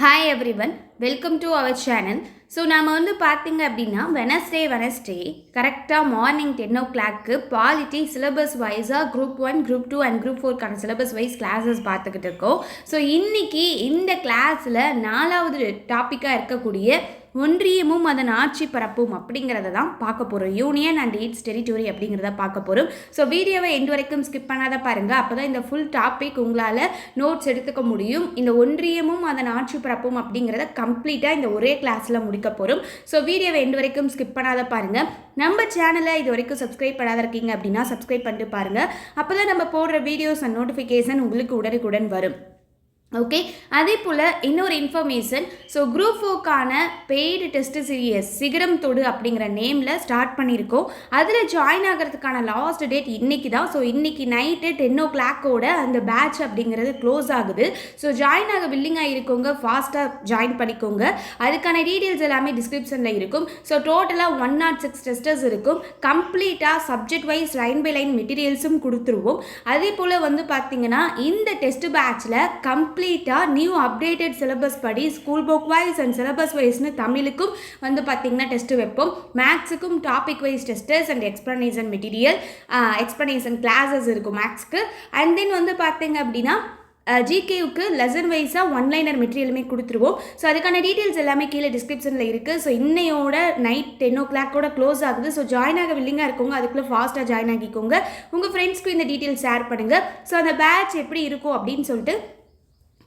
Hi everyone welcome to our channel so நாம் வந்து பார்த்தீங்க அப்படின்னா வெனஸ்டே வெனஸ்டே கரெக்டாக morning ten o'clock polity syllabus வைஸாக group one group two and group ஃபோர்க்கான syllabus wise classes பார்த்துக்கிட்டு இருக்கோம். ஸோ இன்றைக்கி இந்த கிளாஸில் நாலாவது டாப்பிக்காக இருக்கக்கூடிய ஒன்றியமும் அதன் ஆட்சி பரப்பும் அப்படிங்கிறத தான் பார்க்க போகிறோம் யூனியன் அண்ட் இட்ஸ் டெரிட்டோரி அப்படிங்கிறத பார்க்க போகிறோம் ஸோ வீடியோவை எண்டு வரைக்கும் ஸ்கிப் பண்ணாத பாருங்கள் அப்போ தான் இந்த ஃபுல் டாபிக் உங்களால் நோட்ஸ் எடுத்துக்க முடியும். இந்த ஒன்றியமும் அதன் ஆட்சி பரப்பும் அப்படிங்கிறத கம்ப்ளீட்டாக இந்த ஒரே கிளாஸில் முடிக்க போகிறோம் ஸோ வீடியோவை எண்டு வரைக்கும் ஸ்கிப் பண்ணாத பாருங்கள் நம்ம சேனலை இது வரைக்கும் சப்ஸ்கிரைப் பண்ணாத இருக்கீங்க அப்படின்னா சப்ஸ்கிரைப் பண்ணிட்டு பாருங்கள் அப்போ தான் நம்ம போடுற வீடியோஸ் அண்ட் நோட்டிஃபிகேஷன் உங்களுக்கு உடனுக்குடன் வரும். ஓகே அதே போல் இன்னொரு information so group ஃபோர்க்கான paid test series Sigaram Thodu அப்படிங்கிற நேமில் ஸ்டார்ட் பண்ணியிருக்கோம். அதில் ஜாயின் ஆகிறதுக்கான லாஸ்ட் டேட் இன்னைக்கு தான். ஸோ இன்னைக்கு நைட்டு டென் ஓ கிளாக்கோட அந்த பேட்ச் அப்படிங்கிறது க்ளோஸ் ஆகுது. ஸோ ஜாயின் ஆக வில்லிங்காக இருக்கவங்க ஃபாஸ்ட்டாக ஜாயின் பண்ணிக்கோங்க. அதுக்கான டீட்டெயில்ஸ் எல்லாமே டிஸ்கிரிப்ஷனில் இருக்கும். ஸோ டோட்டலாக ஒன் நாட் சிக்ஸ் டெஸ்டர்ஸ் இருக்கும். கம்ப்ளீட்டாக subject wise line by line மெட்டீரியல்ஸும் கொடுத்துருவோம். அதே போல் வந்து பார்த்தீங்கன்னா இந்த டெஸ்ட் பேட்ச்சில் கம்ப்ளீட் கம்ப்ளீட்டாக நியூ அப்டேட்டட் சிலபஸ் படி school book wise and syllabus வைஸ்னு தமிழுக்கும் வந்து பார்த்திங்கன்னா டெஸ்ட்டு வைப்போம். மேக்ஸுக்கும் topic wise testers and explanation material explanation classes இருக்கும் மேக்ஸ்க்கு அண்ட் தென் வந்து பார்த்தீங்க அப்படின்னா ஜிகேவுக்கு லெசன் வைஸாக ஒன்லைனர் மெட்டீரியலுமே கொடுத்துருவோம். ஸோ அதுக்கான டீட்டெயில்ஸ் எல்லாமே கீழே டிஸ்கிரிப்ஷனில் இருக்குது ஸோ இன்னையோட நைட் டென் ஓ கிளாக்கோட க்ளோஸ் ஆகுது. ஸோ ஜாயின் ஆக வில்லிங்காக இருக்கவங்க அதுக்குள்ளே ஃபாஸ்ட்டாக ஜாயின் ஆகிக்கோங்க. உங்கள் ஃப்ரெண்ட்ஸ்க்கு இந்த டீட்டெயில்ஸ் ஷேர் பண்ணுங்கள் ஸோ அந்த பேட்ச் எப்படி இருக்கும் அப்படின்னு சொல்லிட்டு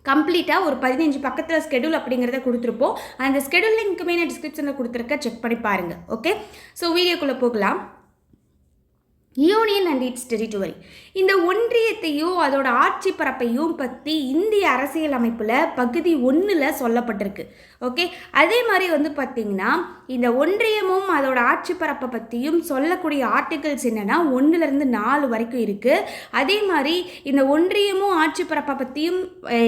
கம்ப்ளீட்டாக ஒரு பதினஞ்சு பக்கத்தில் ஸ்கெடியூல் அப்படிங்கிறத கொடுத்துருப்போம். அந்த ஸ்கெடியூல் லிங்க்குமே நான் டிஸ்கிரிப்ஷனில் கொடுத்துருக்க செக் பண்ணி பாருங்கள் ஓகே ஸோ வீடியோக்குள்ளே போகலாம். யூனியன் அண்ட் இட்ஸ் டெரிட்டரி இந்த ஒன்றியத்தையும் அதோட ஆட்சி பரப்பையும் பற்றி இந்திய அரசியல் அமைப்பில் பகுதி ஒன்றில் சொல்லப்பட்டிருக்கு. ஓகே அதே மாதிரி வந்து பார்த்திங்கன்னா இந்த ஒன்றியமும் அதோட ஆட்சி பரப்பை பற்றியும் சொல்லக்கூடிய ஆர்டிகல்ஸ் என்னென்னா ஒன்றுலேருந்து நாலு வரைக்கும் இருக்குது அதே மாதிரி இந்த ஒன்றியமும் ஆட்சி பரப்பை பற்றியும்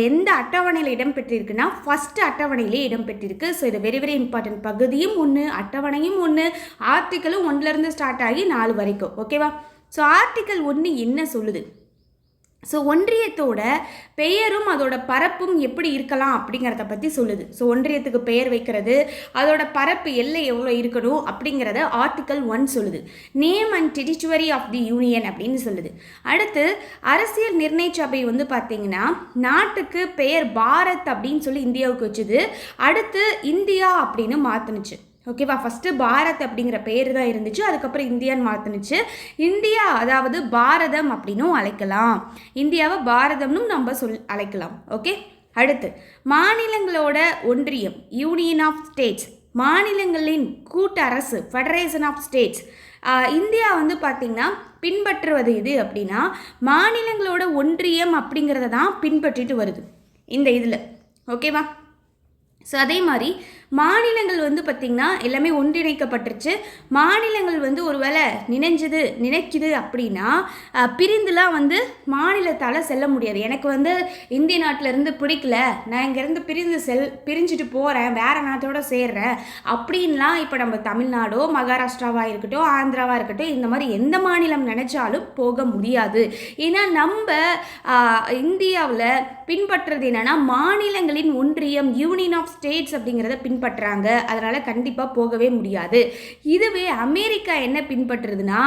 எந்த அட்டவணையில் இடம்பெற்றிருக்குன்னா ஃபஸ்ட்டு அட்டவணையிலே இடம்பெற்றிருக்கு. ஸோ இது வெரி வெரி இம்பார்ட்டன்ட் பகுதியும் ஒன்று அட்டவணையும் ஒன்று ஆர்டிக்கலும் ஒன்றுலேருந்து ஸ்டார்ட் ஆகி நாலு வரைக்கும். ஓகேவா ஸோ ஆர்டிக்கல் ஒன்று என்ன சொல்லுது? ஸோ ஒன்றியத்தோட பெயரும் அதோட பரப்பும் எப்படி இருக்கலாம் அப்படிங்கிறத பற்றி சொல்லுது. ஸோ ஒன்றியத்துக்கு பெயர் வைக்கிறது அதோட பரப்பு எல்லை எவ்வளோ இருக்கணும் அப்படிங்கிறத ஆர்டிக்கல் ஒன் சொல்லுது. Name and territory of the union அப்படின்னு சொல்லுது. அடுத்து அரசியல் நிர்ணய சபை வந்து பார்த்திங்கன்னா நாட்டுக்கு பெயர் பாரத் அப்படின்னு சொல்லி இந்தியாவுக்கு வச்சுது. அடுத்து இந்தியா அப்படின்னு மாற்றினுச்சு ஓகேவா ஃபஸ்ட்டு பாரத் அப்படிங்கிற பேர் தான் இருந்துச்சு. அதுக்கப்புறம் இந்தியான்னு மாற்றினுச்சு இந்தியா அதாவது பாரதம் அப்படின்னும் அழைக்கலாம். இந்தியாவை பாரதம்னும் நம்ம சொல் அழைக்கலாம். ஓகே அடுத்து மாநிலங்களோட ஒன்றியம் யூனியன் ஆஃப் ஸ்டேட்ஸ் மாநிலங்களின் கூட்டரசு ஃபெடரேஷன் ஆஃப் ஸ்டேட்ஸ் இந்தியா வந்து பார்த்திங்கன்னா பின்பற்றுவது எது அப்படின்னா மாநிலங்களோட ஒன்றியம் அப்படிங்கிறத தான் பின்பற்றிட்டு வருது. இந்த இதில். ஓகேவா ஸோ அதே மாதிரி மாநிலங்கள் வந்து பார்த்திங்கன்னா எல்லாமே ஒன்றிணைக்கப்பட்டுருச்சு. மாநிலங்கள் வந்து ஒரு வேளை நினைஞ்சது நினைக்குது அப்படின்னா பிரிந்துலாம் வந்து மாநிலத்தால் செல்ல முடியாது. எனக்கு வந்து இந்திய நாட்டிலேருந்து பிடிக்கல. நான் இங்கேருந்து பிரிந்து செல் பிரிஞ்சுட்டு போகிறேன் வேறு நாட்டோட சேர்றேன். அப்படின்லாம் இப்போ நம்ம தமிழ்நாடோ மகாராஷ்டிராவாக இருக்கட்டும் ஆந்திராவாக இருக்கட்டும் இந்த மாதிரி எந்த மாநிலம் நினச்சாலும் போக முடியாது. ஏன்னா நம்ம இந்தியாவில் பின்பற்றுறது என்னென்னா மாநிலங்களின் ஒன்றியம் யூனியன் ஆஃப் ஸ்டேட்ஸ் அப்படிங்கிறத பின் பின்பற்றுறாங்க அதனால் கண்டிப்பாக போகவே முடியாது. இதுவே அமெரிக்கா என்ன பின்பற்றுறதுன்னா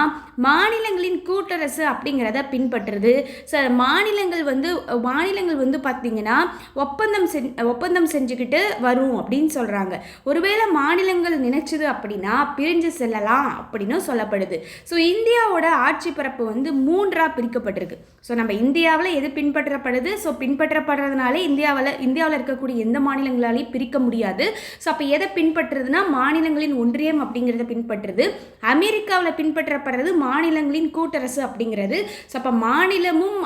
மாநிலங்களின் கூட்டரசு அப்படிங்கிறத பின்பற்றுறது ஸோ மாநிலங்கள் வந்து மாநிலங்கள் வந்து பார்த்திங்கன்னா ஒப்பந்தம் செஞ் ஒப்பந்தம் செஞ்சுக்கிட்டு வரும் அப்படின்னு சொல்கிறாங்க ஒருவேளை மாநிலங்கள் நினைச்சது அப்படின்னா பிரிஞ்சு செல்லலாம் அப்படின்னு சொல்லப்படுது. ஸோ இந்தியாவோட ஆட்சி பரப்பு வந்து மூன்றாக பிரிக்கப்பட்டிருக்கு. ஸோ நம்ம இந்தியாவில் எது பின்பற்றப்படுது? ஸோ பின்பற்றப்படுறதுனால இந்தியாவில் இந்தியாவில் இருக்கக்கூடிய எந்த மாநிலங்களாலையும் பிரிக்க முடியாது. ஸோ அப்போ எதை பின்பற்றுறதுனா மாநிலங்களின் ஒன்றியம் அப்படிங்கிறத பின்பற்றுறது அமெரிக்காவில் பின்பற்றப்படுறது மாநிலங்களின் கூட்டரசு அப்படிங்கிறது. ஸோ அப்போ மாநிலமும்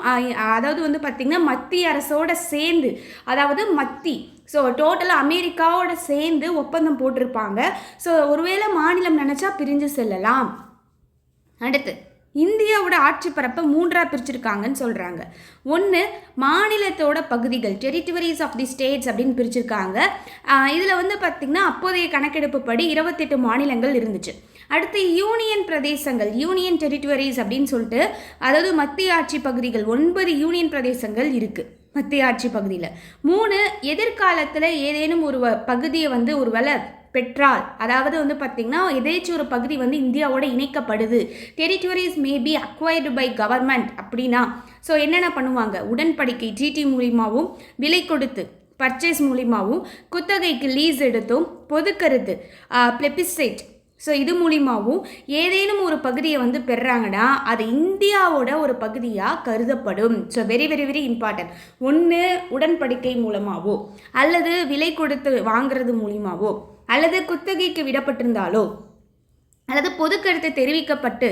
அதாவது வந்து பார்த்திங்கன்னா மத்திய அரசோட சேர்ந்து அதாவது மத்தி ஸோ டோட்டலாக அமெரிக்காவோட சேர்ந்து ஒப்பந்தம் போட்டிருப்பாங்க. ஸோ ஒருவேளை மாநிலம் நினச்சா பிரிஞ்சு செல்லலாம். அடுத்து. இந்தியாவோட ஆட்சி பரப்பை மூன்றாக பிரிச்சிருக்காங்கன்னு சொல்கிறாங்க ஒன்று மாநிலத்தோட பகுதிகள் டெரிட்டரிஸ் ஆஃப் தி ஸ்டேட்ஸ் அப்படின்னு பிரிச்சிருக்காங்க. இதில் வந்து பார்த்திங்கன்னா அப்போதைய கணக்கெடுப்பு படி இருபத்தெட்டு மாநிலங்கள் இருந்துச்சு. அடுத்து யூனியன் பிரதேசங்கள் யூனியன் டெரிட்டரிஸ் அப்படின்னு சொல்லிட்டு அதாவது மத்திய ஆட்சி பகுதிகள் ஒன்பது யூனியன் பிரதேசங்கள் இருக்குது மத்திய ஆட்சி பகுதியில். மூணு எதிர்காலத்தில் ஏதேனும் ஒரு வ- பகுதியை வந்து ஒரு வேலை பெற்றால் அதாவது வந்து பார்த்திங்கன்னா எதேச்சும் ஒரு பகுதி வந்து இந்தியாவோட இணைக்கப்படுது. Territories may be acquired by government அப்படின்னா ஸோ என்னென்ன பண்ணுவாங்க? உடன்படிக்கை ஜிடி மூலியமாகவும் விலை கொடுத்து பர்ச்சேஸ் மூலியமாகவும் குத்தகைக்கு லீஸ் எடுத்தும் பொதுக்கருத்து பிளெபிசைட் ஸோ இது மூலிமாவும் ஏதேனும் ஒரு பகுதியை வந்து பெறுறாங்கன்னா அது இந்தியாவோட ஒரு பகுதியாக கருதப்படும். So very very very important ஒன்று உடன்படிக்கை மூலமாகவோ அல்லது விலை கொடுத்து வாங்குறது மூலிமாவோ அல்லது குத்தகைக்கு விடப்பட்டிருந்தாலோ அல்லது பொதுக்கருத்து தெரிவிக்கப்பட்டு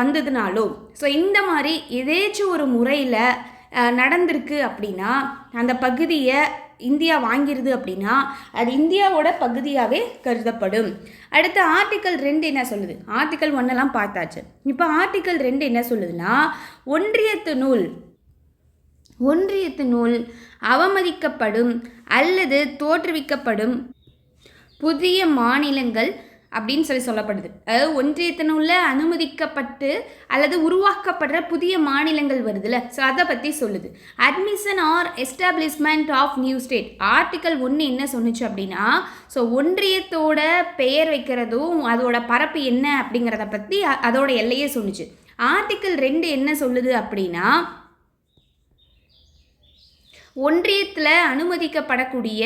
வந்ததுனாலோ ஸோ இந்த மாதிரி ஏதேச்சும் ஒரு முறையில் நடந்திருக்கு அப்படின்னா அந்த பகுதியை இந்தியா வாங்கிருது அப்படின்னா அது இந்தியாவோட பகுதியாகவே கருதப்படும். அடுத்து ஆர்டிக்கல் ரெண்டு என்ன சொல்லுது? ஆர்டிக்கல் ஒன்றெல்லாம் பார்த்தாச்சு. இப்போ ஆர்டிக்கல் ரெண்டு என்ன சொல்லுதுன்னா ஒன்றியத்து நூல் ஒன்றியத்து நூல் அவமதிக்கப்படும் அல்லது தோற்றுவிக்கப்படும் புதிய மாநிலங்கள் அப்படின்னு சொல்லி சொல்லப்படுது. அதாவது ஒன்றியத்தினுள்ள அனுமதிக்கப்பட்டு அல்லது உருவாக்கப்படுற புதிய மாநிலங்கள் வருதுல்ல. ஸோ அதை பற்றி சொல்லுது. Admission or establishment of new state article ஒன்று என்ன சொன்னிச்சு அப்படின்னா ஸோ ஒன்றியத்தோட பெயர் வைக்கிறதும் அதோட பரப்பு என்ன அப்படிங்கிறத பற்றி அதோட எல்லையே சொன்னிச்சு. ஆர்டிக்கல் ரெண்டு என்ன சொல்லுது அப்படின்னா ஒன்றியத்தில் அனுமதிக்கப்படக்கூடிய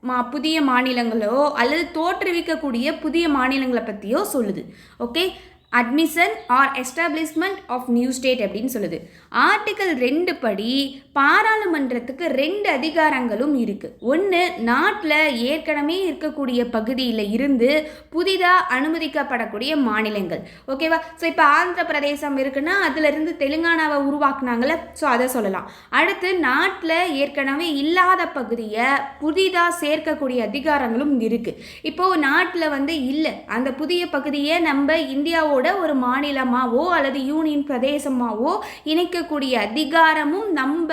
மா புதிய மாநிலங்களோ அல்லது தோற்றுவிக்கக்கூடிய புதிய மாநிலங்களை பற்றியோ சொல்லுது. Okay admission or establishment of new state அப்படின்னு சொல்லுது. ஆர்டிக்கல் ரெண்டு படி பாராளுமன்றத்துக்கு ரெண்டு அதிகாரங்களும் இருக்குது ஒன்று நாட்டில் ஏற்கனவே இருக்கக்கூடிய பகுதியில் இருந்து புதிதாக அனுமதிக்கப்படக்கூடிய மாநிலங்கள். ஓகேவா ஸோ இப்போ ஆந்திர பிரதேசம் இருக்குன்னா அதிலிருந்து தெலுங்கானாவை உருவாக்குனாங்களே ஸோ அதை சொல்லலாம். அடுத்து நாட்டில் ஏற்கனவே இல்லாத பகுதியை புதிதாக சேர்க்கக்கூடிய அதிகாரங்களும் இருக்குது இப்போது நாட்டில் வந்து இல்லை. அந்த புதிய பகுதியை நம்ம இந்தியாவோட ஒரு மாநிலமாகவோ அல்லது யூனியன் பிரதேசமாகவோ இணைக்க இணைக்கக்கூடிய அதிகாரமும் நம்ம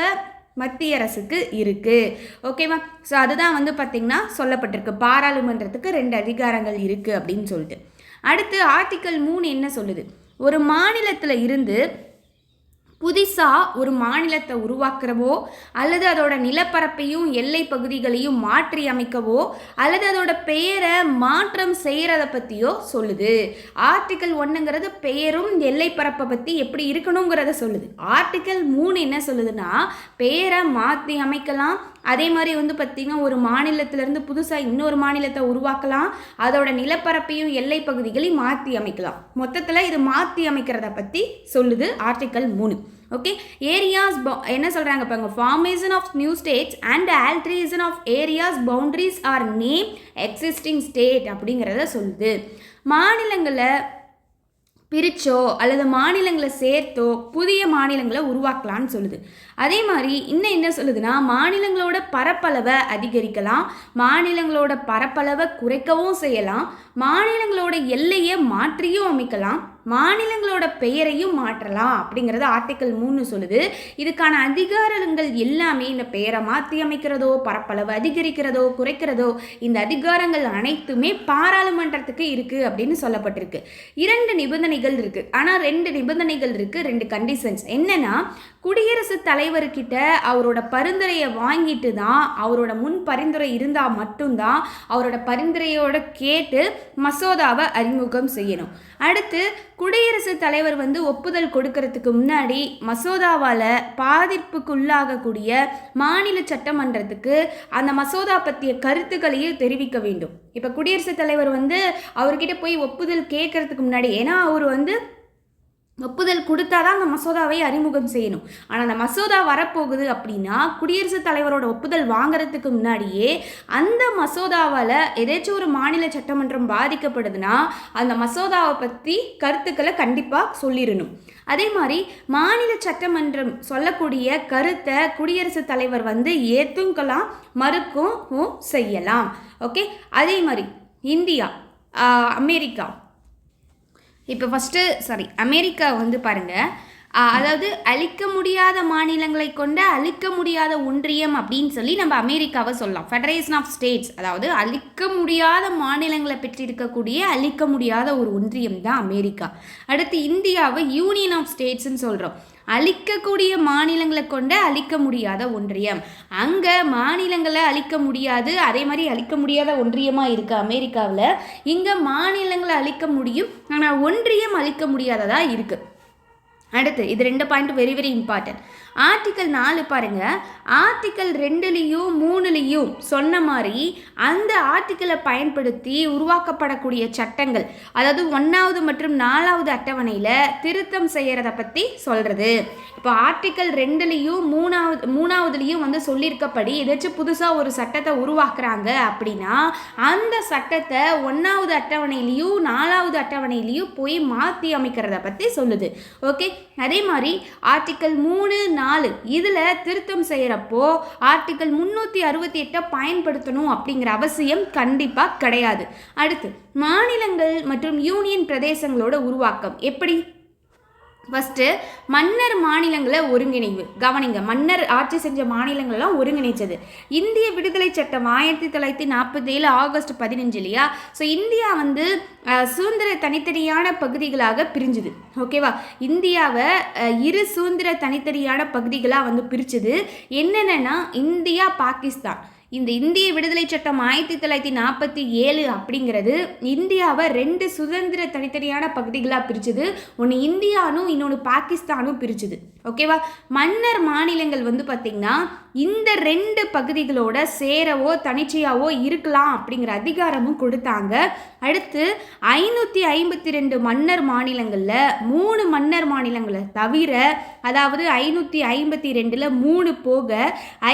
மத்திய அரசுக்கு இருக்குது ஓகேவா ஸோ அதுதான் வந்து பார்த்திங்கன்னா சொல்லப்பட்டிருக்கு. பாராளுமன்றத்துக்கு ரெண்டு அதிகாரங்கள் இருக்குது அப்படின்னு சொல்லிட்டு. அடுத்து ஆர்டிக்கல் மூணு என்ன சொல்லுது? ஒரு மாநிலத்தில் இருந்து புதுசாக ஒரு மாநிலத்தை உருவாக்குறவோ அல்லது அதோட நிலப்பரப்பையும் எல்லை பகுதிகளையும் மாற்றி அமைக்கவோ அல்லது அதோட பெயரை மாற்றம் செய்கிறத பற்றியோ சொல்லுது. ஆர்டிக்கல் ஒன்றுங்கிறது பெயரும் எல்லை பரப்பை பற்றி எப்படி இருக்கணுங்கிறத சொல்லுது. ஆர்டிக்கல் மூணு என்ன சொல்லுதுன்னா பெயரை மாற்றி அமைக்கலாம். அதே மாதிரி வந்து பார்த்திங்கன்னா ஒரு மாநிலத்திலேருந்து புதுசாக இன்னொரு மாநிலத்தை உருவாக்கலாம். அதோட நிலப்பரப்பையும் எல்லை பகுதிகளையும் மாற்றி அமைக்கலாம். மொத்தத்தில் இது மாற்றி அமைக்கிறத பற்றி சொல்லுது ஆர்டிக்கல் மூணு. ஓகே ஏரியாஸ் என்ன சொல்கிறாங்க பாருங்க? Formation of new states and alteration of areas boundaries or name existing state அப்படிங்கிறத சொல்லுது. மாநிலங்களை பிரிச்சோ அல்லது மாநிலங்களை சேர்த்தோ புதிய மாநிலங்களை உருவாக்கலாம்னு சொல்லுது. அதே மாதிரி இன்னும் என்ன சொல்லுதுன்னா மாநிலங்களோட பரப்பளவை அதிகரிக்கலாம் மாநிலங்களோட பரப்பளவை குறைக்கவும் செய்யலாம் மாநிலங்களோட எல்லையை மாற்றியும் அமைக்கலாம் மாநிலங்களோட பெயரையும் மாற்றலாம் அப்படிங்கிறது ஆர்டிக்கல் மூணு சொல்லுது. இதுக்கான அதிகாரங்கள் எல்லாமே இந்த பெயரை மாற்றி அமைக்கிறதோ பரப்பளவு அதிகரிக்கிறதோ குறைக்கிறதோ இந்த அதிகாரங்கள் அனைத்துமே பாராளுமன்றத்துக்கு இருக்குது அப்படின்னு சொல்லப்பட்டிருக்கு. இரண்டு நிபந்தனைகள் இருக்குது ஆனால் ரெண்டு நிபந்தனைகள் இருக்குது ரெண்டு கண்டிஷன்ஸ் என்னென்னா குடியரசுத் தலைவர்கிட்ட அவரோட பரிந்துரையை வாங்கிட்டு தான் அவரோட முன் பரிந்துரை இருந்தால் மட்டும்தான் அவரோட பரிந்துரையோட கேட்டு மசோதாவை அறிமுகம் செய்யணும். அடுத்து குடியரசுத் தலைவர் வந்து ஒப்புதல் கொடுக்கறதுக்கு முன்னாடி மசோதாவால் பாதிப்புக்குள்ளாகக்கூடிய மாநில சட்டமன்றத்துக்கு அந்த மசோதா பற்றிய கருத்துக்களையும் தெரிவிக்க வேண்டும். இப்போ குடியரசுத் தலைவர் வந்து அவர்கிட்ட போய் ஒப்புதல் கேட்கறதுக்கு முன்னாடி ஏன்னா அவர் வந்து ஒப்புதல் கொடுத்தா தான் அந்த மசோதாவை அறிமுகம் செய்யணும். ஆனால் அந்த மசோதா வரப்போகுது அப்படின்னா குடியரசுத் தலைவரோட ஒப்புதல் வாங்குறதுக்கு முன்னாடியே அந்த மசோதாவால் ஏதாச்சும் ஒரு மாநில சட்டமன்றம் பாதிக்கப்படுதுன்னா அந்த மசோதாவை பற்றி கருத்துக்களை கண்டிப்பாக சொல்லிடணும். அதே மாதிரி மாநில சட்டமன்றம் சொல்லக்கூடிய கருத்தை குடியரசுத் தலைவர் வந்து ஏற்றுக்கலாம் மறுக்கவும் செய்யலாம். ஓகே? அதே மாதிரி இந்தியா அமெரிக்கா இப்போ ஃபஸ்ட்டு சாரி அமெரிக்கா வந்து பாருங்கள் அதாவது அழிக்க முடியாத மாநிலங்களை கொண்ட அழிக்க முடியாத ஒன்றியம் அப்படின்னு சொல்லி நம்ம அமெரிக்காவை சொல்லலாம். ஃபெடரேஷன் ஆஃப் ஸ்டேட்ஸ் அதாவது அழிக்க முடியாத மாநிலங்களை பெற்றிருக்கக்கூடிய அழிக்க முடியாத ஒரு ஒன்றியம் தான் அமெரிக்கா. அடுத்து இந்தியாவை யூனியன் ஆஃப் ஸ்டேட்ஸ்ன்னு சொல்கிறோம் அழிக்கக்கூடிய மாநிலங்களை கொண்ட அழிக்க முடியாத ஒன்றியம். அங்கே மாநிலங்களை அழிக்க முடியாது அதே மாதிரி அழிக்க முடியாத ஒன்றியமாக இருக்குது அமெரிக்காவில். இங்கே மாநிலங்களை அழிக்க முடியும் ஆனால் ஒன்றியம் அழிக்க முடியாததாக இருக்குது அடுத்து இது ரெண்டு point very very important article நாலு பாருங்க. ஆர்டிக்கல் ரெண்டுலேயும் மூணுலேயும் சொன்ன மாதிரி அந்த ஆர்டிக்கலை பயன்படுத்தி உருவாக்கப்படக்கூடிய சட்டங்கள் அதாவது ஒன்றாவது மற்றும் நாலாவது அட்டவணையில் திருத்தம் செய்கிறத பற்றி சொல்கிறது இப்போ ஆர்டிக்கல் ரெண்டுலேயும் மூணாவது மூணாவதுலேயும் வந்து சொல்லியிருக்கப்படி ஏதாச்சும் புதுசாக ஒரு சட்டத்தை உருவாக்குறாங்க அப்படின்னா அந்த சட்டத்தை ஒன்றாவது அட்டவணையிலையும் நாலாவது அட்டவணையிலையும் போய் மாற்றி அமைக்கிறத பற்றி சொல்லுது. ஓகே அதே மாதிரி ஆர்டிக்கல் மூணு நாலு இதில் திருத்தம் செய்கிறப்போ ஆர்டிக்கல் முந்நூற்றி அறுபத்தி எட்டை பயன்படுத்தணும் அப்படிங்கிற அவசியம் கண்டிப்பாக கிடையாது. அடுத்து மாநிலங்கள் மற்றும் யூனியன் பிரதேசங்களோட உருவாக்கம் எப்படி? ஃபஸ்ட்டு மன்னர் மாநிலங்களை ஒருங்கிணைவு. கவனிங்க மன்னர் ஆட்சி செஞ்ச மாநிலங்களெல்லாம் ஒருங்கிணைச்சது. இந்திய விடுதலை சட்டம் ஆயிரத்தி தொள்ளாயிரத்தி நாற்பத்தி ஏழு ஆகஸ்ட் பதினஞ்சு இல்லையா? ஸோ இந்தியா வந்து சுதந்திர தனித்தனியான பகுதிகளாக பிரிஞ்சுது. ஓகேவா இந்தியாவை இரு சுதந்திர தனித்தனியான பகுதிகளாக வந்து பிரிச்சுது. என்னென்னா இந்தியா பாகிஸ்தான். இந்த இந்திய விடுதலை சட்டம் ஆயிரத்தி தொள்ளாயிரத்தி நாற்பத்தி ஏழு அப்படிங்கிறது இந்தியாவை ரெண்டு சுதந்திர தனித்தனியான பகுதிகளாக பிரிச்சுது. ஒன்று இந்தியானும் இன்னொன்று பாகிஸ்தானும் பிரிச்சுது. ஓகேவா மன்னர் மாநிலங்கள் வந்து பார்த்திங்கன்னா இந்த ரெண்டு பகுதிகளோட சேரவோ தனிச்சையாவோ இருக்கலாம் அப்படிங்கிற அதிகாரமும் கொடுத்தாங்க. அடுத்து ஐநூற்றி ஐம்பத்தி ரெண்டு மன்னர் மாநிலங்களில் மூணு மன்னர் மாநிலங்களை தவிர அதாவது ஐநூற்றி ஐம்பத்தி ரெண்டில் மூணு போக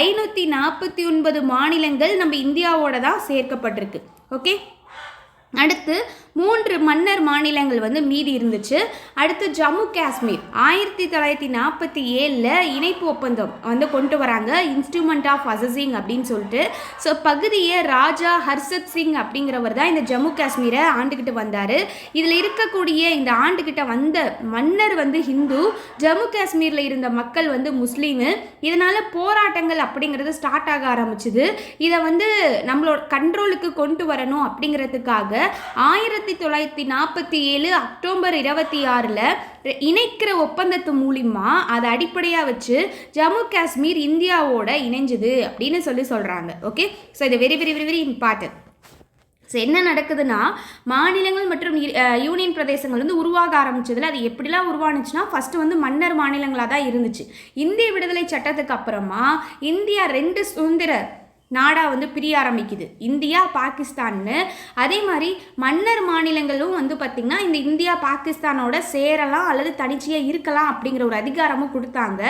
ஐநூற்றி நாற்பத்தி ஒன்பது மாநிலங்கள் நம்ம இந்தியாவோட தான் சேர்க்கப்பட்டிருக்கு. ஓகே அடுத்து மூன்று மன்னர் மாநிலங்கள் வந்து மீதி இருந்துச்சு. அடுத்து ஜம்மு காஷ்மீர். ஆயிரத்தி தொள்ளாயிரத்தி நாற்பத்தி ஏழில் இணைப்பு ஒப்பந்தம் வந்து கொண்டு வராங்க. இன்ஸ்ட்ருமெண்ட் ஆஃப் அசசிங் அப்படின்னு சொல்லிட்டு. ஸோ பகுதியை ராஜா ஹர்ஷத் சிங் அப்படிங்கிறவர் தான் இந்த ஜம்மு காஷ்மீரை ஆண்டுக்கிட்டு வந்தார். இதில் இருக்கக்கூடிய இந்த ஆண்டுக்கிட்ட வந்த மன்னர் வந்து ஹிந்து. ஜம்மு காஷ்மீரில் இருந்த மக்கள் வந்து முஸ்லீமு. இதனால் போராட்டங்கள் அப்படிங்கிறது ஸ்டார்ட் ஆக ஆரம்பிச்சுது. இதை வந்து நம்மளோட கண்ட்ரோலுக்கு கொண்டு வரணும் அப்படிங்கிறதுக்காக ஆயிரத்தி ஆயிரத்தி தொள்ளாயிரத்தி நாற்பத்தி ஏழு அக்டோபர் இருபத்தி ஆறில் இணைக்கிற ஒப்பந்தத்து மூலிமா அதை அடிப்படையாக வச்சு ஜம்மு காஷ்மீர் இந்தியாவோட இணைஞ்சுது அப்படின்னு சொல்லி சொல்கிறாங்க ஓகே? ஸோ இது very very very very important so என்ன நடக்குதுன்னா மாநிலங்கள் மற்றும் யூனியன் பிரதேசங்கள் வந்து உருவாக ஆரம்பிச்சதில் அது எப்படிலாம் உருவானுச்சுன்னா ஃபஸ்ட்டு வந்து மன்னர் மாநிலங்களாக தான் இருந்துச்சு. இந்திய விடுதலை சட்டத்துக்கு அப்புறமா இந்தியா ரெண்டு சுதந்திர நாடாக வந்து பிரிய ஆரம்பிக்குது. இந்தியா பாகிஸ்தான்னு. அதே மாதிரி மன்னர் மாநிலங்களும் வந்து பார்த்திங்கன்னா இந்த இந்தியா பாகிஸ்தானோட சேரலாம் அல்லது தனிச்சையாக இருக்கலாம் அப்படிங்கிற ஒரு அதிகாரமும் கொடுத்தாங்க.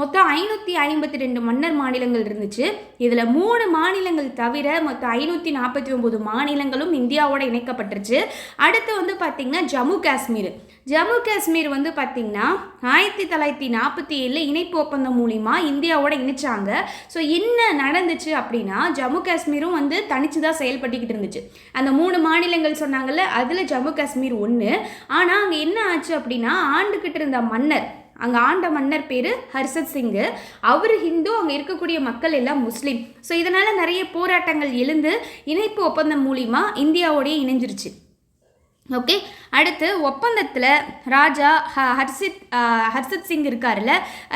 மொத்தம் ஐநூற்றி ஐம்பத்தி ரெண்டு மன்னர் மாநிலங்கள் இருந்துச்சு. இதில் மூணு மாநிலங்கள் தவிர மொத்தம் ஐநூற்றி நாற்பத்தி ஒம்பது மாநிலங்களும் இந்தியாவோட இணைக்கப்பட்டுருச்சு. அடுத்து வந்து பார்த்திங்கன்னா ஜம்மு காஷ்மீர். ஜம்மு காஷ்மீர் வந்து பார்த்திங்கன்னா ஆயிரத்தி தொள்ளாயிரத்தி நாற்பத்தி ஏழில் இணைப்பு ஒப்பந்தம் மூலிமா இந்தியாவோட இணைச்சாங்க. ஸோ என்ன நடந்துச்சு அப்படின்னா ஜம்மு காஷ்மீரும் வந்து தனிச்சு தான் செயல்பட்டுக்கிட்டு இருந்துச்சு. அந்த மூணு மாநிலங்கள் சொன்னாங்கல்ல அதில் ஜம்மு காஷ்மீர் ஒன்று ஆனால் அங்கே என்ன ஆச்சு அப்படின்னா ஆண்டுக்கிட்டு இருந்த மன்னர் அங்கே ஆண்ட மன்னர் பேர் ஹர்ஷத் சிங்கு. அவர் ஹிந்து அங்கே இருக்கக்கூடிய மக்கள் எல்லாம் முஸ்லீம். ஸோ இதனால் நிறைய போராட்டங்கள் எழுந்து இணைப்பு ஒப்பந்தம் மூலிமா இந்தியாவோடய இணைஞ்சிருச்சு. ஓகே அடுத்து ஒப்பந்தத்தில் ராஜா ஹ ஹர்ஷித் ஹர்ஷத் சிங் இருக்காருல்ல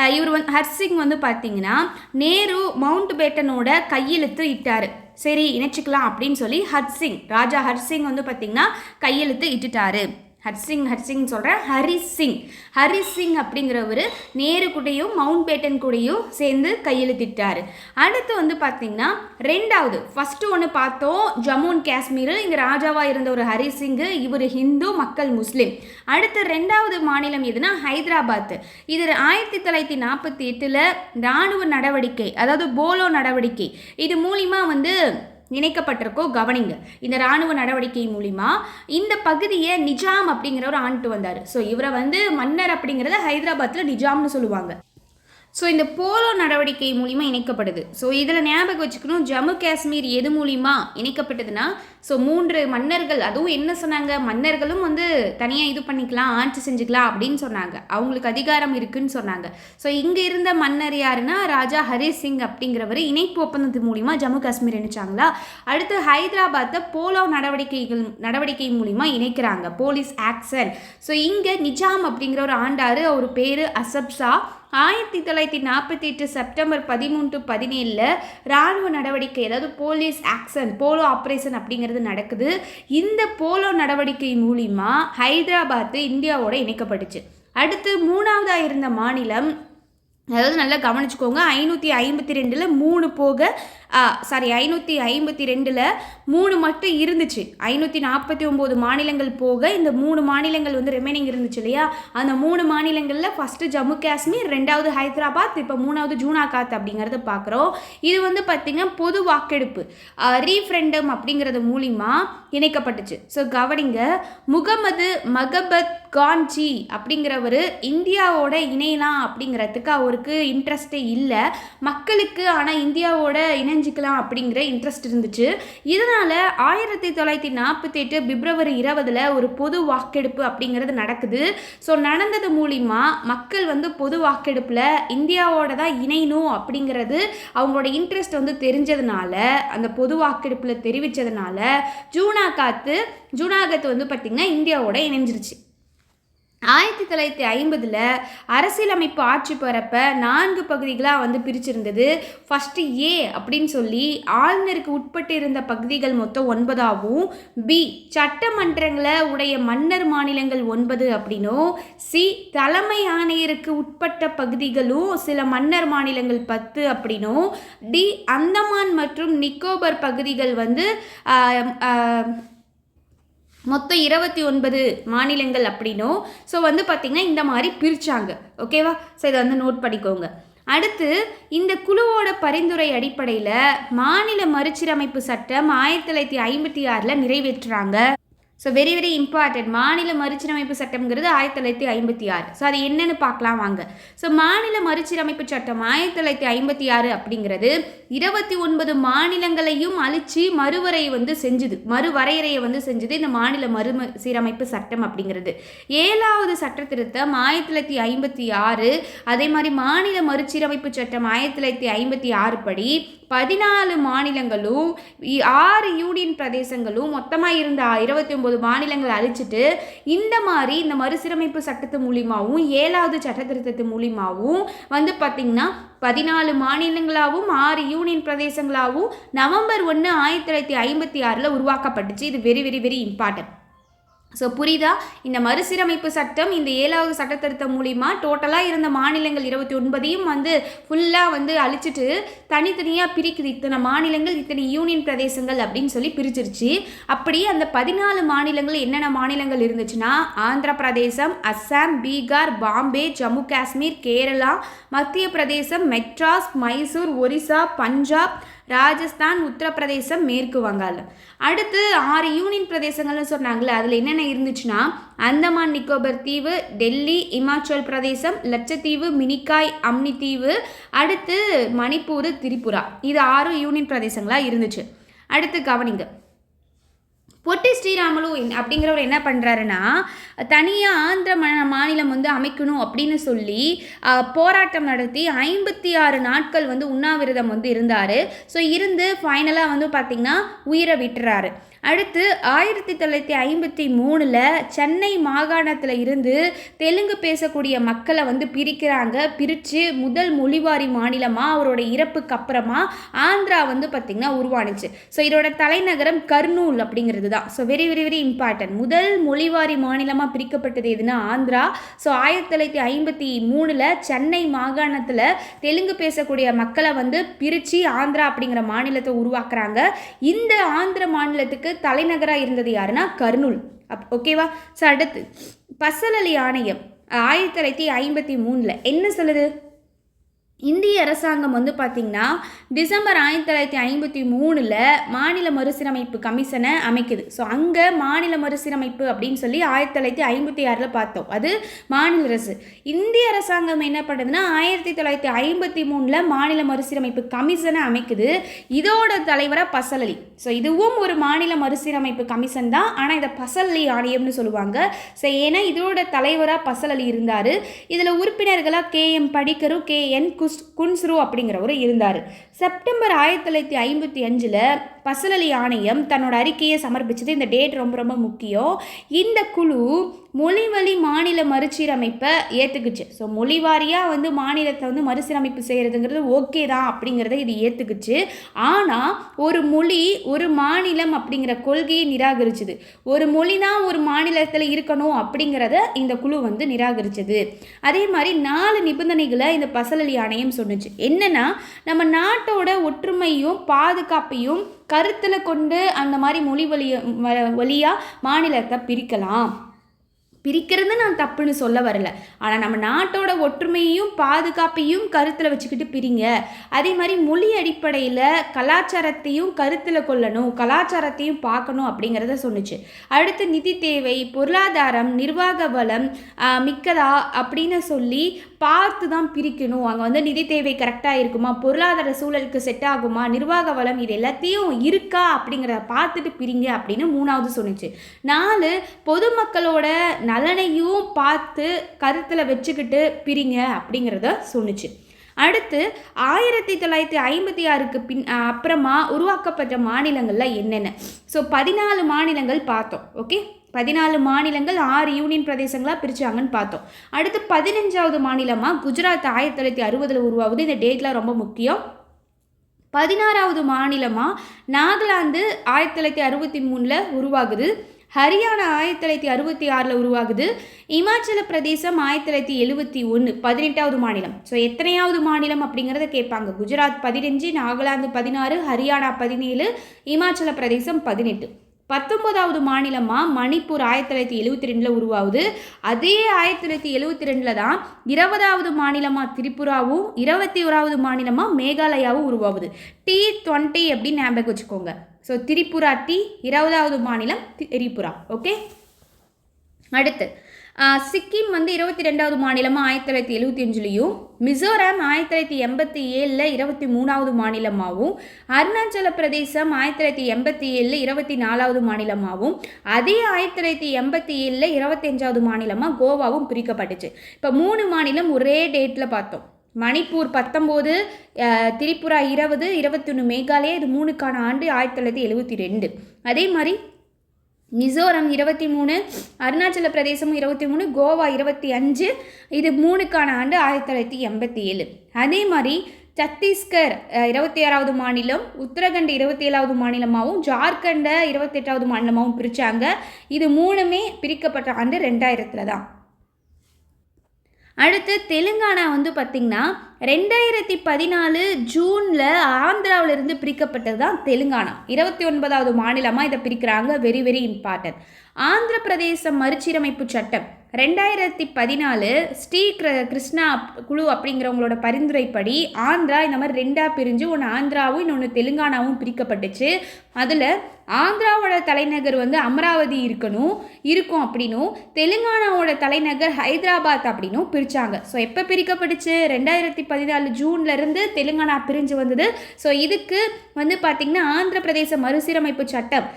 இவர் வந்து ஹர்ஷிங் வந்து பார்த்தீங்கன்னா நேரு மவுண்ட் பேட்டனோட கையெழுத்து இட்டார். சரி இணைச்சிக்கலாம் அப்படின்னு சொல்லி ஹர்சிங் ராஜா ஹர்சிங் வந்து பார்த்திங்கன்னா கையெழுத்து இட்டுட்டாரு. ஹர்சிங் ஹர்சிங் சொல்கிறேன் ஹரி சிங் ஹரி சிங் அப்படிங்கிறவர் நேரு கூடையும் மவுண்ட் பேட்டன் கூடையும் சேர்ந்து கையெழுத்திட்டார். அடுத்து வந்து பார்த்திங்கன்னா ரெண்டாவது ஃபஸ்ட்டு ஒன்று பார்த்தோம் ஜம்மு அண்ட் காஷ்மீர் இங்கே ராஜாவாக இருந்த ஒரு ஹரி சிங்கு இவர் ஹிந்து மக்கள் முஸ்லீம். அடுத்து ரெண்டாவது மாநிலம் எதுனா ஹைதராபாத் இது ஆயிரத்தி தொள்ளாயிரத்தி நாற்பத்தி எட்டில் இராணுவ நடவடிக்கை அதாவது போலோ நடவடிக்கை. இது மூலிமா வந்து இணைக்கப்பட்டிருக்கோ கவனிங்க. இந்த இராணுவ நடவடிக்கை மூலிமா இந்த பகுதியை நிஜாம் அப்படிங்கிற ஒரு ஆண்டு வந்தார். ஸோ இவரை வந்து மன்னர் அப்படிங்கிறத ஹைதராபாத்தில் நிஜாம்னு சொல்லுவாங்க. ஸோ இந்த போலோ நடவடிக்கை மூலிமா இணைக்கப்படுது. ஸோ இதில் ஞாபகம் வச்சுக்கணும் ஜம்மு காஷ்மீர் எது மூலிமா இணைக்கப்பட்டதுன்னா ஸோ மூன்று மன்னர்கள் அதுவும் என்ன சொன்னாங்க? மன்னர்களும் வந்து தனியாக இது பண்ணிக்கலாம் ஆட்சி செஞ்சுக்கலாம் அப்படின்னு சொன்னாங்க. அவங்களுக்கு அதிகாரம் இருக்குன்னு சொன்னாங்க. ஸோ இங்கே இருந்த மன்னர் யாருன்னா ராஜா ஹரி சிங் அப்படிங்கிறவர் இணைப்பு ஒப்பந்தத்து மூலிமா ஜம்மு காஷ்மீர் இணைச்சாங்களா? அடுத்து ஹைதராபாத்தை போலோ நடவடிக்கைகள் நடவடிக்கை மூலிமா இணைக்கிறாங்க போலீஸ் ஆக்ஷன் ஸோ இங்கே நிஜாம் அப்படிங்கிற ஒரு ஆண்டாரு அவர் பேர் அசப்ஷா ஆயிரத்தி தொள்ளாயிரத்தி நாற்பத்தி எட்டு செப்டம்பர் பதிமூன்று பதினேழில் இராணுவ நடவடிக்கை அதாவது போலீஸ் ஆக்ஷன் போலோ ஆப்ரேஷன் அப்படிங்கிறது நடக்குது. இந்த போலோ நடவடிக்கை மூலிமா ஹைதராபாத்து இந்தியாவோட இணைக்கப்பட்டுச்சு. அடுத்து மூணாவதாக இருந்த மாநிலம் அதாவது நல்லா கவனிச்சுக்கோங்க ஐநூற்றி ஐம்பத்தி ரெண்டில் மூணு போக சாரி ஐநூற்றி ஐம்பத்தி ரெண்டில் மூணு மட்டும் இருந்துச்சு. ஐநூற்றி நாற்பத்தி ஒம்பது மாநிலங்கள் போக இந்த மூணு மாநிலங்கள் வந்து ரிமைனிங் இருந்துச்சு இல்லையா? அந்த மூணு மாநிலங்களில் ஃபஸ்ட்டு ஜம்மு காஷ்மீர் ரெண்டாவது ஹைதராபாத் இப்போ மூணாவது ஜூனாகாத் அப்படிங்கிறத பார்க்குறோம் இது வந்து பார்த்திங்கன்னா பொது வாக்கெடுப்பு ரீஃப்ரெண்டம் அப்படிங்கிறது மூலிமா இணைக்கப்பட்டுச்சு. ஸோ கவனிங்க முகமது மகபத் கான்ஜி அப்படிங்கிறவர் இந்தியாவோட இணையலாம் அப்படிங்கிறதுக்கு அவருக்கு இன்ட்ரெஸ்ட்டே இல்லை. மக்களுக்கு ஆனால் இந்தியாவோட இணைஞ்சிக்கலாம் அப்படிங்கிற இன்ட்ரெஸ்ட் இருந்துச்சு. இதனால் ஆயிரத்தி தொள்ளாயிரத்தி நாற்பத்தி எட்டு பிப்ரவரி இருபதில் ஒரு பொது வாக்கெடுப்பு அப்படிங்கிறது நடக்குது. ஸோ நடந்தது மூலிமா மக்கள் வந்து பொது வாக்கெடுப்பில் இந்தியாவோட தான் இணையணும் அப்படிங்கிறது அவங்களோட இன்ட்ரெஸ்ட் வந்து தெரிஞ்சதுனால அந்த பொது வாக்கெடுப்பில் தெரிவித்ததுனால ஜூனா காத்து ஜூனாகத் வந்து பார்த்திங்கன்னா இந்தியாவோட இணைஞ்சிருச்சு. ஆயிரத்தி தொள்ளாயிரத்தி ஐம்பதில் அரசியலமைப்பு ஆட்சி போகிறப்ப நான்கு பகுதிகளாக வந்து பிரிச்சிருந்தது. ஃபஸ்ட்டு ஏ அப்படின்னு சொல்லி ஆளுநருக்கு உட்பட்டு இருந்த பகுதிகள் மொத்தம் ஒன்பதாகவும் பி சட்டமன்றங்களை உடைய மன்னர் மாநிலங்கள் ஒன்பது அப்படின்னும் சி தலைமை ஆணையருக்கு உட்பட்ட பகுதிகளும் சில மன்னர் மாநிலங்கள் பத்து அப்படின்னும் டி அந்தமான் மற்றும் நிக்கோபர் பகுதிகள் வந்து மொத்தம் இருபத்தி ஒன்பது மாநிலங்கள் அப்படின்னும் ஸோ வந்து பார்த்திங்கன்னா இந்த மாதிரி பிரித்தாங்க ஓகேவா ஸோ இதை வந்து நோட் பண்ணிக்கோங்க. அடுத்து இந்த குழுவோட பரிந்துரை அடிப்படையில் மாநில மறுசீரமைப்பு சட்டம் ஆயிரத்தி தொள்ளாயிரத்தி ஐம்பத்தி ஆறில் நிறைவேற்றுறாங்க. ஸோ வெரி வெரி இம்பார்ட்டன்ட் மாநில மறுசீரமைப்பு சட்டம்ங்கிறது ஆயிரத்தி தொள்ளாயிரத்தி ஐம்பத்தி ஆறு. ஸோ அது என்னென்னு பார்க்கலாம் வாங்க. ஸோ மாநில மறுசீரமைப்பு சட்டம் ஆயிரத்தி தொள்ளாயிரத்தி ஐம்பத்தி ஆறு அப்படிங்கிறது இருபத்தி ஒன்பது மாநிலங்களையும் அழித்து மறுவரை வந்து செஞ்சுது. மறுவரையறையை வந்து செஞ்சுது இந்த மாநில மறு சீரமைப்பு சட்டம் அப்படிங்கிறது. ஏழாவது சட்ட திருத்தம் ஆயிரத்தி தொள்ளாயிரத்தி ஐம்பத்தி ஆறு. அதே மாதிரி மாநில மறுசீரமைப்பு சட்டம் ஆயிரத்தி தொள்ளாயிரத்தி ஐம்பத்தி ஆறு படி பதினாலு மாநிலங்களும் ஆறு யூனியன் பிரதேசங்களும் மொத்தமாக இருந்த இருபத்தி ஒம்பது மாநிலங்களை அழிச்சிட்டு இந்த மாதிரி இந்த மறுசீரமைப்பு சட்டத்து மூலியமாகவும் ஏழாவது சட்ட திருத்தத்து மூலியமாகவும் வந்து பார்த்திங்கன்னா பதினாலு மாநிலங்களாகவும் ஆறு யூனியன் பிரதேசங்களாகவும் நவம்பர் ஒன்று ஆயிரத்தி தொள்ளாயிரத்தி ஐம்பத்தி ஆறில் உருவாக்கப்பட்டுச்சு. இது very very very important so புரியுதா? இந்த மறுசீரமைப்பு சட்டம் இந்த ஏழாவது சட்ட திருத்தம் மூலிமா டோட்டலாக இருந்த மாநிலங்கள் இருபத்தி ஒன்பதையும் வந்து ஃபுல்லாக வந்து அழிச்சிட்டு தனித்தனியாக பிரிக்குது. இத்தனை மாநிலங்கள் இத்தனை யூனியன் பிரதேசங்கள் அப்படின்னு சொல்லி பிரிச்சிருச்சு. அப்படி அந்த பதினாலு மாநிலங்கள் என்னென்ன மாநிலங்கள் இருந்துச்சுன்னா ஆந்திர பிரதேசம் அஸ்ஸாம் பீகார் பாம்பே ஜம்மு காஷ்மீர் கேரளா மத்திய பிரதேசம் மெட்ராஸ் மைசூர் ஒரிசா பஞ்சாப் ராஜஸ்தான் உத்தரப்பிரதேசம் மேற்கு வங்காளம். அடுத்து ஆறு யூனியன் பிரதேசங்கள்னு சொன்னாங்களே அதில் என்னென்ன இருந்துச்சுன்னா அந்தமான் நிக்கோபர் தீவு டெல்லி இமாச்சல் பிரதேசம் லட்சத்தீவு மினிக்காய் அம்னி தீவு அடுத்து மணிப்பூர் திரிபுரா. இது ஆறு யூனியன் பிரதேசங்களாக இருந்துச்சு. அடுத்து கவனிங்க. பொட்டி ஸ்ரீராமலு அப்படிங்கிறவர் என்ன பண்ணுறாருன்னா தனியாக ஆந்திர மாநிலம் வந்து அமைக்கணும் அப்படின்னு சொல்லி போராட்டம் நடத்தி ஐம்பத்தி ஆறு நாட்கள் வந்து உண்ணாவிரதம் வந்து இருந்தார். ஸோ இருந்து ஃபைனலாக வந்து பார்த்திங்கன்னா உயிரை விட்டுறாரு. அடுத்து ஆயிரத்தி தொள்ளாயிரத்தி ஐம்பத்தி மூணில் சென்னை மாகாணத்தில் இருந்து தெலுங்கு பேசக்கூடிய மக்களை வந்து பிரிக்கிறாங்க. பிரித்து முதல் மொழிவாரி மாநிலமாக அவரோட இறப்புக்கு அப்புறமா ஆந்திரா வந்து பார்த்திங்கன்னா உருவானுச்சு. ஸோ இதோட தலைநகரம் கர்னூல் அப்படிங்கிறது தான் so very very very important முதல் மொழிவாரி மாநிலமாக பிரிக்கப்பட்டது எதுனா ஆந்திரா. ஸோ ஆயிரத்தி தொள்ளாயிரத்தி ஐம்பத்தி மூணில் சென்னை மாகாணத்தில் தெலுங்கு பேசக்கூடிய மக்களை வந்து பிரித்து ஆந்திரா அப்படிங்கிற மாநிலத்தை உருவாக்குறாங்க. இந்த ஆந்திர மாநிலத்துக்கு தலைநகராக இருந்தது யாருன்னா கர்னூல். அப் ஓகேவா ஸோ அடுத்து பசலலி ஆணையம். ஆயிரத்தி தொள்ளாயிரத்தி ஐம்பத்தி மூணில் என்ன சொல்லுது? இந்திய அரசாங்கம் வந்து பார்த்திங்கன்னா டிசம்பர் ஆயிரத்தி தொள்ளாயிரத்தி ஐம்பத்தி மூணில் மாநில மறுசீரமைப்பு கமிஷனை அமைக்குது. ஸோ அங்கே மாநில மறுசீரமைப்பு அப்படின்னு சொல்லி ஆயிரத்தி தொள்ளாயிரத்தி ஐம்பத்தி ஆறில் பார்த்தோம். அது மாநில அரசு. இந்திய அரசாங்கம் என்ன பண்ணுதுன்னா ஆயிரத்தி தொள்ளாயிரத்தி ஐம்பத்தி மூணில் மாநில மறுசீரமைப்பு கமிஷனை அமைக்குது. இதோட தலைவராக பசலலி. ஸோ இதுவும் ஒரு மாநில மறுசீரமைப்பு கமிஷன் தான். ஆனால் இதை பசலலி ஆணையம்னு சொல்லுவாங்க. ஸோ ஏன்னா இதோட தலைவராக பசலலி இருந்தார். இதில் உறுப்பினர்களாக கே எம் படிக்கரும் கே என் குஸ் குன்ஸ்ரு அப்படிங்கிறவர் இருந்தார். செப்டம்பர் ஆயிரத்தி தொள்ளாயிரத்தி ஐம்பத்தி அஞ்சில் பசலலி ஆணையம் தன்னோட அறிக்கையை சமர்ப்பிச்சது. இந்த டேட் ரொம்ப ரொம்ப முக்கியம். இந்த குழு மொழிவழி மாநில மறுசீரமைப்பை ஏற்றுக்குச்சு ஸோ மொழி வாரியாக வந்து மாநிலத்தை வந்து மறுசீரமைப்பு செய்கிறதுங்கிறது ஓகே தான் அப்படிங்கிறத இது ஏற்றுக்குச்சு ஆனால் ஒரு மொழி ஒரு மாநிலம் அப்படிங்கிற கொள்கையை நிராகரிச்சுது. ஒரு மொழி தான் ஒரு மாநிலத்தில் இருக்கணும் அப்படிங்கிறத இந்த குழு வந்து நிராகரிச்சது. அதே மாதிரி நாலு நிபந்தனைகளை இந்த பசலலி ஆணையம் சொன்னுச்சு. என்னென்னா நம்ம நாட்டோட ஒற்றுமையும் பாதுகாப்பையும் கருத்தில் கொண்டு அந்த மாதிரி மொழி வழிய வழியாக மாநிலத்தை பிரிக்கலாம். பிரிக்கிறது நான் தப்புன்னு சொல்ல வரல. ஆனால் நம்ம நாட்டோட ஒற்றுமையையும் பாதுகாப்பையும் கருத்தில் வச்சுக்கிட்டு பிரிங்க. அதே மாதிரி மொழி அடிப்படையில் கலாச்சாரத்தையும் கருத்தில் கொள்ளணும் கலாச்சாரத்தையும் பார்க்கணும் அப்படிங்கிறத சொன்னுச்சு. அடுத்து நிதி தேவை பொருளாதாரம் நிர்வாக பலம் மிக்கதா அப்படின்னு சொல்லி பார்த்து தான் பிரிக்கணும். அங்கே வந்து நிதி தேவை கரெக்டாக இருக்குமா? பொருளாதார சூழலுக்கு செட் ஆகுமா? நிர்வாக வளம் இது எல்லாத்தையும் இருக்கா? அப்படிங்கிறத பார்த்துட்டு பிரிங்க அப்படின்னு மூணாவது சொன்னிச்சு. நாலு பொதுமக்களோட நலனையும் பார்த்து கருத்தில் வச்சுக்கிட்டு பிரிங்க அப்படிங்கிறத சொன்னிச்சு. அடுத்து ஆயிரத்தி தொள்ளாயிரத்தி ஐம்பத்தி ஆறுக்கு பின் அப்புறமா உருவாக்கப்பட்ட மாநிலங்களில் என்னென்ன? ஸோ பதினாலு மாநிலங்கள் பார்த்தோம். ஓகே பதினாலு மாநிலங்கள் ஆறு யூனியன் பிரதேசங்களாக பிரித்தாங்கன்னு பார்த்தோம். அடுத்து பதினஞ்சாவது மாநிலமாக குஜராத் ஆயிரத்தி தொள்ளாயிரத்தி அறுபதில் உருவாகுது. இந்த டேட்லாம் ரொம்ப முக்கியம். பதினாறாவது மாநிலமாக நாகாலாந்து ஆயிரத்தி தொள்ளாயிரத்தி அறுபத்தி மூணில் உருவாகுது. ஹரியானா ஆயிரத்தி தொள்ளாயிரத்தி அறுபத்தி ஆறில் உருவாகுது. இமாச்சல பிரதேசம் ஆயிரத்தி தொள்ளாயிரத்தி எழுபத்தி ஒன்று பதினெட்டாவது மாநிலம். ஸோ எத்தனையாவது மாநிலம் அப்படிங்கிறத கேட்பாங்க. குஜராத் பதினஞ்சு நாகாலாந்து பதினாறு ஹரியானா பதினேழு இமாச்சல பிரதேசம் பதினெட்டு. பத்தொம்போதாவது மாநிலமாக மணிப்பூர் ஆயிரத்தி தொள்ளாயிரத்தி எழுபத்தி ரெண்டில் உருவாகுது. அதே ஆயிரத்தி தொள்ளாயிரத்தி எழுபத்தி ரெண்டில் தான் இருபதாவது மாநிலமாக திரிபுராவும் இருபத்தி ஓராவது மாநிலமாக மேகாலயாவும் உருவாகுது. டி டுவெண்ட்டி அப்படின்னு ஞாபகம் வச்சுக்கோங்க. ஸோ திரிபுரா டி இருபதாவது மாநிலம் திரிபுரா. ஓகே அடுத்து சிக்கிம் வந்து இருபத்தி ரெண்டாவது மாநிலமாக ஆயிரத்தி தொள்ளாயிரத்தி எழுபத்தி அஞ்சுலேயும் மிசோரம் ஆயிரத்தி தொள்ளாயிரத்தி எண்பத்தி ஏழில் இருபத்தி மூணாவது மாநிலமாகவும் அருணாச்சல பிரதேசம் ஆயிரத்தி தொள்ளாயிரத்தி எண்பத்தி ஏழில் இருபத்தி நாலாவது மாநிலமாகவும் அதே ஆயிரத்தி தொள்ளாயிரத்தி எண்பத்தி ஏழில் இருபத்தஞ்சாவது மாநிலமாக கோவாவும் பிரிக்கப்பட்டுச்சு. இப்போ மூணு மாநிலம் ஒரே டேட்டில் பார்த்தோம். மணிப்பூர் பத்தொம்போது திரிபுரா இருபது இருபத்தி ஒன்று மேகாலயா இது மூணுக்கான ஆண்டு ஆயிரத்தி தொள்ளாயிரத்தி எழுபத்தி ரெண்டு. அதே மாதிரி மிசோரம் இருபத்தி மூணு அருணாச்சல பிரதேசம் இருபத்தி மூணு கோவா இருபத்தி அஞ்சு இது மூணுக்கான ஆண்டு ஆயிரத்தி தொள்ளாயிரத்தி எண்பத்தி ஏழு. அதே மாதிரி சத்தீஸ்கர் இருபத்தி ஆறாவது மாநிலம் உத்தரகண்ட் இருபத்தி ஏழாவது மாநிலமாகவும் ஜார்க்கண்டை இருபத்தெட்டாவது மாநிலமாகவும் பிரித்தாங்க இது மூணுமே பிரிக்கப்பட்ட ஆண்டு ரெண்டாயிரத்தில் தான். அடுத்து தெலுங்கானா வந்து பார்த்திங்கன்னா ரெண்டாயிரத்தி பதினாலு ஜூனில் ஆந்திராவிலிருந்து பிரிக்கப்பட்டது தான் தெலுங்கானா. இருபத்தி ஒன்பதாவது மாநிலமாக இதை பிரிக்கிறாங்க. Very very important Andhra Pradesh மறுசீரமைப்பு சட்டம். ரெண்டாயிரத்தி பதினாலு ஸ்ரீ கிருஷ்ணா குழு அப்படிங்கிறவங்களோட பரிந்துரைப்படி ஆந்திரா இந்த மாதிரி ரெண்டாக பிரிஞ்சு ஒன்று ஆந்திராவும் இன்னொன்று தெலுங்கானாவும் பிரிக்கப்பட்டுச்சு. அதில் ஆந்திராவோட தலைநகர் வந்து அமராவதி இருக்கணும் இருக்கும் அப்படின்னும் தெலுங்கானாவோட தலைநகர் ஹைதராபாத் அப்படின்னும் பிரித்தாங்க ஸோ எப்போ பிரிக்கப்பட்டுச்சு? ரெண்டாயிரத்தி பதினாலு ஜூன்லேருந்து தெலுங்கானா பிரிஞ்சு வந்தது. ஸோ இதுக்கு வந்து பார்த்திங்கன்னா ஆந்திர பிரதேச மறுசீரமைப்பு சட்டம்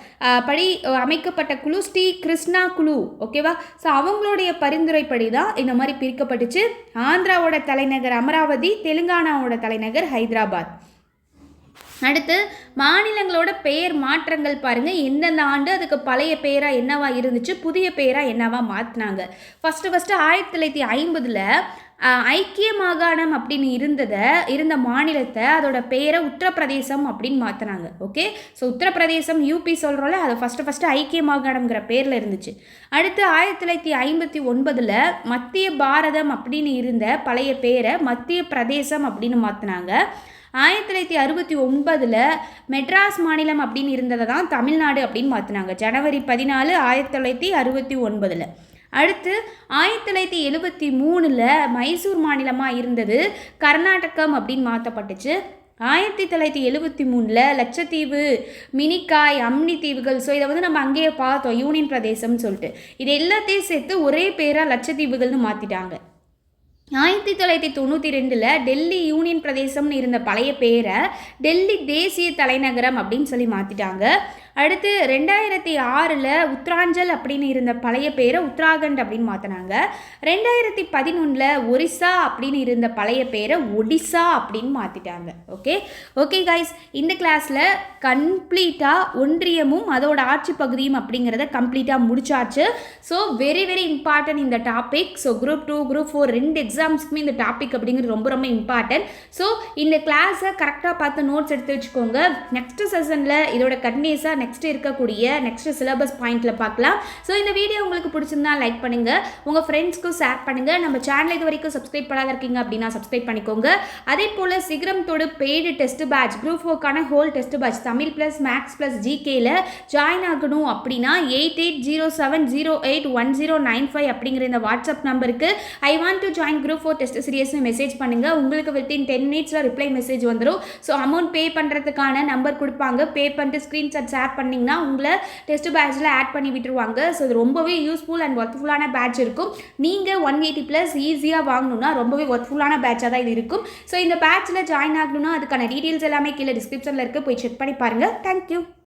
படி அமைக்கப்பட்ட குழு ஸ்ரீ கிருஷ்ணா குழு ஓகேவா? ஸோ அவங்களுடைய பரிந்துரைப்படி தான் இந்த மாதிரி பிரிக்கப்பட்டுச்சு. ஆந்திராவோட தலைநகர் அமராவதி தெலுங்கானாவோட தலைநகர் ஹைதராபாத். அடுத்து மாநிலங்களோட பெயர் மாற்றங்கள் பாருங்கள் எந்தெந்த ஆண்டு அதுக்கு பழைய பெயராக என்னவா இருந்துச்சு புதிய பெயராக என்னவா மாற்றினாங்க ஃபஸ்ட்டு ஃபஸ்ட்டு ஆயிரத்தி தொள்ளாயிரத்தி ஐம்பதில் ஐக்கிய மாகாணம் அப்படின்னு இருந்ததை இருந்த மாநிலத்தை அதோட பெயரை உத்தரப்பிரதேசம் அப்படின்னு மாற்றினாங்க ஓகே ஸோ உத்தரப்பிரதேசம் யூபி சொல்கிறோம்ல அதை ஃபஸ்ட்டு ஃபஸ்ட்டு ஐக்கிய மாகாணம்ங்கிற பேரில் இருந்துச்சு. அடுத்து ஆயிரத்தி தொள்ளாயிரத்தி ஐம்பத்தி ஒன்பதில் மத்திய பாரதம் அப்படின்னு இருந்த பழைய பேரை மத்திய பிரதேசம் அப்படின்னு மாற்றினாங்க ஆயிரத்தி தொள்ளாயிரத்தி அறுபத்தி ஒன்பதில் மெட்ராஸ் மாநிலம் அப்படின்னு இருந்ததை தான் தமிழ்நாடு அப்படின்னு மாற்றினாங்க ஜனவரி பதினாலு ஆயிரத்தி தொள்ளாயிரத்தி அறுபத்தி ஒன்பதில். அடுத்து ஆயிரத்தி தொள்ளாயிரத்தி எழுபத்தி மூணில் மைசூர் மாநிலமாக இருந்தது கர்நாடகம் அப்படின்னு மாற்றப்பட்டுச்சு ஆயிரத்தி தொள்ளாயிரத்தி எழுபத்தி மூணில் லட்சத்தீவு மினிக்காய் அம்னி தீவுகள். ஸோ இதை வந்து நம்ம அங்கேயே பார்த்தோம். யூனியன் பிரதேசம்னு சொல்லிட்டு. இது எல்லாத்தையும் சேர்த்து ஒரே பேராக லட்சத்தீவுகள்னு மாற்றிட்டாங்க ஆயிரத்தி தொள்ளாயிரத்தி தொண்ணூற்றி ரெண்டில் டெல்லி யூனியன் பிரதேசம்னு இருந்த பழைய பேரை டெல்லி தேசிய தலைநகரம் அப்படின்னு சொல்லி மாற்றிட்டாங்க அடுத்து ரெண்டாயிரத்தி ஆறில் உத்தராஞ்சல் அப்படின்னு இருந்த பழைய பேரை உத்தராகண்ட் அப்படின்னு மாற்றினாங்க ரெண்டாயிரத்தி பதினொன்றில் ஒரிசா அப்படின்னு இருந்த பழைய பேரை ஒடிசா அப்படின்னு மாற்றிட்டாங்க ஓகே ஓகே கைஸ் இந்த கிளாஸில் கம்ப்ளீட்டாக ஒன்றியமும் அதோட ஆட்சி பகுதியும் அப்படிங்கிறத கம்ப்ளீட்டாக முடிச்சாச்சு. ஸோ வெரி வெரி இம்பார்ட்டன்ட் இந்த topic so group two group four ரெண்டு எக்ஸாம்ஸ்க்குமே இந்த டாபிக் அப்படிங்கிறது ரொம்ப ரொம்ப இம்பார்ட்டன்ட் ஸோ இந்த கிளாஸை கரெக்டாக பார்த்து நோட்ஸ் எடுத்து வச்சுக்கோங்க. நெக்ஸ்ட் செஷனில் இதோட கண்டினியூஸாக நெக்ஸ்ட் இருக்கக்கூடிய நெக்ஸ்ட் சிலபஸ் பாயிண்ட்டில் பார்க்கலாம். ஸோ இந்த வீடியோ உங்களுக்கு பிடிச்சிருந்தா லைக் பண்ணுங்கள் உங்கள் ஃப்ரெண்ட்ஸ்க்கும் ஷேர் பண்ணுங்கள் நம்ம சேனல் இது வரைக்கும் சப்ஸ்கிரைப் பண்ணாத இருக்கீங்க அப்படின்னா சப்ஸ்கிரைப் பண்ணிக்கோங்க. அதே போல் Sigaram paid test batch group ஃபோர்க்கான whole test batch Tamil plus maths plus ஜிகேல join ஆகணும் அப்படின்னா eight eight zero seven zero eight one zero nine five அப்படிங்கிற இந்த வாட்ஸ்அப் நம்பருக்கு I want to join group four test சீரியஸ்னு message பண்ணுங்கள் உங்களுக்கு within ten மினிட்ஸில் reply message வந்துடும் so amount pay பண்ணுறதுக்கான நம்பர் கொடுப்பாங்க. பே பண்ணிட்டு ஸ்க்ரீன்ஷாட் ஷேர் பண்ணிங்கன்னா உங்களை டெஸ்ட் பேட்சில் ஆட் பண்ணி விட்டுருவாங்க. ஸோ இது ரொம்பவே யூஸ்ஃபுல் அண்ட் ஒர்க்ஃபுல்லான பேட்ச் இருக்கும். நீங்கள் ஒன் எயிட்டி ப்ளஸ் ஈஸியாக வாங்கணும்னா ரொம்பவே ஒர்க்ஃபுல்லான பேட்சாக தான் இது இருக்கும். ஸோ இந்த பேட்சில் ஜாயின் ஆகணும்னா அதுக்கான டீட்டெயில்ஸ் எல்லாமே கீழே டிஸ்கிரிப்ஷனில் இருக்குது போய் செக் பண்ணி பாருங்கள் தேங்க்யூ